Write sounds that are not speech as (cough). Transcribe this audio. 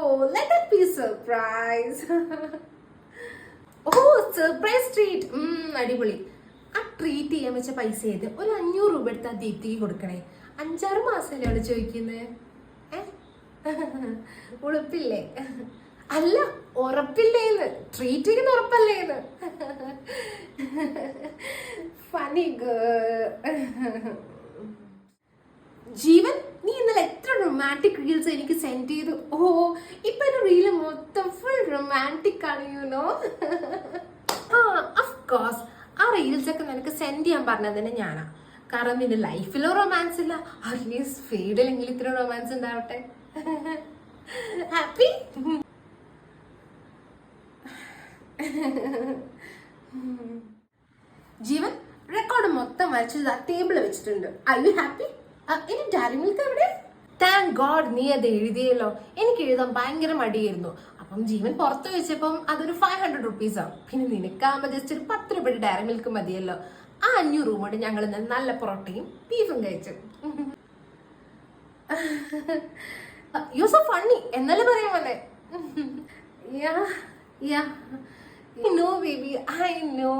Oh let be surprise oh surprise treat അടിപൊളി. ആ treat ചെയ്യാൻ വെച്ച പൈസ ചെയ്ത് ഒരു അഞ്ഞൂറ് രൂപ എടുത്ത് ദീപ്തിക്ക് കൊടുക്കണേ. അഞ്ചാറ് മാസമല്ലേ അവൾ ചോദിക്കുന്നത് (laughs) ഉളുപ്പില്ലേ? (laughs) അല്ല ഉറപ്പില്ലേന്ന് ട്രീറ്റ് ചെയ്യുന്ന ഉറപ്പല്ലേന്ന് ഫണി ജീവൻ റൊമാന്റിക് റീൽസ് എനിക്ക് സെൻഡ് ചെയ്തു. ഓ ഇപ്പൊ എന്റെ റീൽ മൊത്തം ഫുൾ റൊമാന്റിക് ആണ് യുനോ ആ of കോഴ്സ് ആ റീൽസ് ഒക്കെ നിനക്ക് സെൻഡ് ചെയ്യാൻ പറഞ്ഞത് തന്നെ ഞാനാ. കാരണം നിന്റെ ലൈഫിലോ റൊമാൻസ് ഇല്ല. അറ്റ്ലീസ്റ്റ് ഫീഡിലെങ്കിലും ഇത്ര റൊമാൻസ് ഉണ്ടാവട്ടെ. ഹാപ്പി ജീവൻ റെക്കോർഡ് മൊത്തം വരച്ചത് ആ ടേബിൾ വെച്ചിട്ടുണ്ട്. ഐ യു ഹാപ്പി ഇനി ഡയറി മിൽക്ക് എവിടെ? താങ്ക് ഗോഡ് നീ അത് എഴുതിയല്ലോ. എനിക്ക് എഴുതാൻ ഭയങ്കര മടിയായിരുന്നു. അപ്പം ജീവൻ പുറത്ത് വെച്ചപ്പം അതൊരു ഫൈവ് ഹൺഡ്രഡ് റുപ്പീസ് ആവും പിന്നെ നിനക്കാകുമ്പോൾ ജസ്റ്റ് ഒരു പത്ത് രൂപയുടെ ഡയറി മിൽക്ക് മതിയല്ലോ. ആ അഞ്ഞൂറ് രൂപ കൊണ്ട് ഞങ്ങൾ ഇന്ന് നല്ല പൊറോട്ടയും ബീഫും കഴിച്ചു. (laughs) യൂസ് ഫണ്ണി എന്നല്ലേ പറയാൻ വന്നേ? Yeah yeah I know baby I know